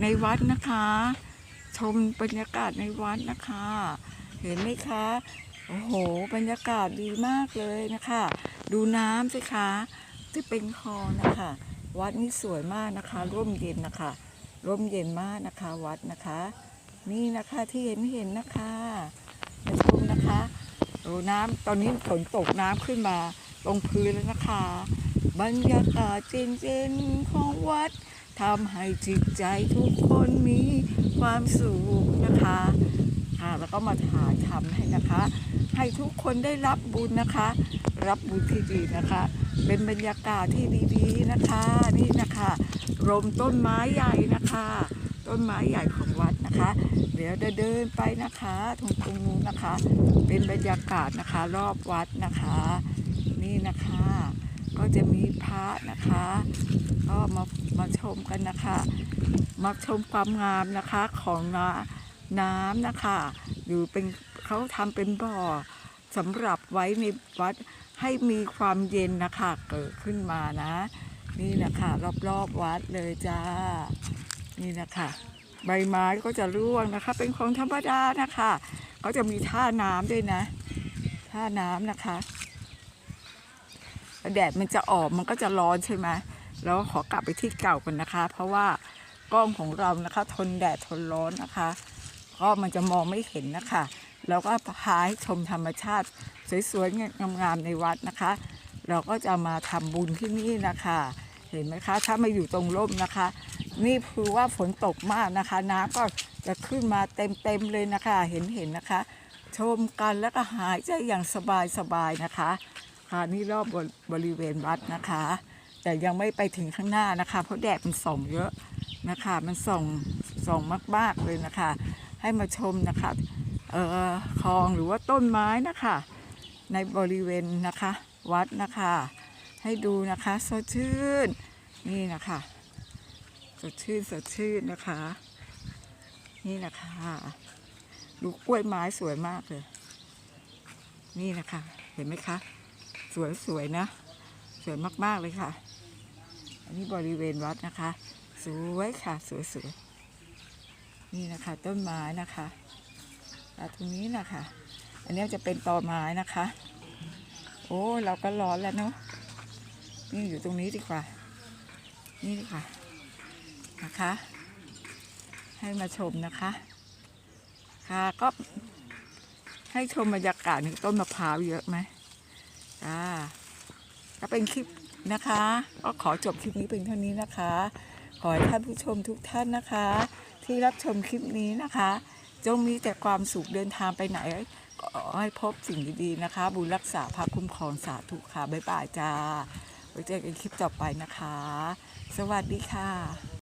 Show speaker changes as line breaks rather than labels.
ในวัดนะคะ ชมบรรยากาศในวัดนะคะ เห็นไหมคะโอ้โห บรรยากาศดีมากเลยนะคะ ดูน้ำสิคะ ที่เป็นคลองนะคะ วัดนี่สวยมากนะคะ ร่มเย็นนะคะ ร่มเย็นมากนะคะวัดนะคะ นี่นะคะที่เห็นเห็นนะคะมาชมนะคะโอ้น้ำตอนนี้ฝนตกน้ำขึ้นมาลงพื้นแล้วนะคะ บรรยากาศเย็นๆของวัด ทำให้จิตใจทุกคนมีความสุขนะคะค่ะแล้วก็มาถ่ายทำให้นะคะ ให้ทุกคนได้รับบุญนะคะ รับบุญที่ดีนะคะ เป็นบรรยากาศที่ดีๆนะคะนี่นะคะรมต้นไม้ใหญ่นะคะ ต้นไม้ใหญ่ของวัดนะคะ เดี๋ยวจะเดินไปนะคะตรงตรงนู้นนะคะ เป็นบรรยากาศนะคะรอบวัดนะคะ นี่นะคะ จะมีพระนะคะ ก็มามาชมกันนะคะ มาชมความงามนะคะของน้ำน้ำนะคะ อยู่เป็นเขาทำเป็นบ่อสำหรับไว้ในวัดให้มีความเย็นนะคะเกิดขึ้นมานะ นี่นะคะรอบๆวัดเลยจ้า นี่นะคะใบไม้ก็จะร่วงนะคะ เป็นของธรรมดานะคะเขาจะมีท่าน้ำด้วยนะ ท่าน้ำนะคะ แดดมันจะออกมันก็จะร้อนใช่ไหมแล้วขอกลับไปที่เก่ากันนะคะ เพราะว่ากล้องของเรานะคะ ทนแดดทนร้อนนะคะ ก็มันจะมองไม่เห็นนะคะเราก็พาให้ชมธรรมชาติ สวยๆงามๆในวัดนะคะ เราก็จะมาทำบุญที่นี่นะคะ เห็นไหมคะ ถ้ามาอยู่ตรงร่มนะคะ นี่คือว่าฝนตกมากนะคะน้ำก็จะขึ้นมาเต็มๆเลยนะคะ เห็นเห็นะคะ ชมกันแล้วก็หายใจอย่างสบายๆนะคะ นี่รอบบริบริเวณวัดนะคะ แต่ยังไม่ไปถึงข้างหน้านะคะ เพราะแดดมันส่องเยอะนะคะ มันส่องส่องมากๆเลยนะคะ ให้มาชมนะคะเอ่อคลองหรือว่าต้นไม้นะคะ ในบริเวณนะคะ วัดนะคะ ให้ดูนะคะสดชื่นนี่นะคะสดชื่นสดชื่นนะคะ นี่นะคะดูกล้วยไม้สวยมากเลย นี่นะคะ เห็นไหมคะ สวยสวยๆนะ สวยมากๆเลยค่ะ อันนี้บริเวณวัดนะคะ สวยค่ะสวยสวยๆนี่นะคะต้นไม้นะคะแล้วตรงนี้นะคะ อันนี้จะเป็นตอไม้นะคะ โอ้เราก็ร้อนแล้วเนาะนี่อยู่ตรงนี้ดีกว่า นี่ดีกว่านะคะ ให้มาชมนะคะ ค่ะก็ให้ชมบรรยากาศนี่ต้นมะพร้าวเยอะไหม จ้าก็เป็นคลิปนะคะ ก็ขอจบคลิปนี้เป็นเท่านี้นะคะ ขอให้ท่านผู้ชมทุกท่านนะคะ ที่รับชมคลิปนี้นะคะ จงมีแต่ความสุขเดินทางไปไหนก็ขอให้พบสิ่งดีๆนะคะ บุญรักษาพาคุ้มครองสาธุค่ะบ๊ายบายจ้าไว้เจอกันคลิปต่อไปนะคะ สวัสดีค่ะ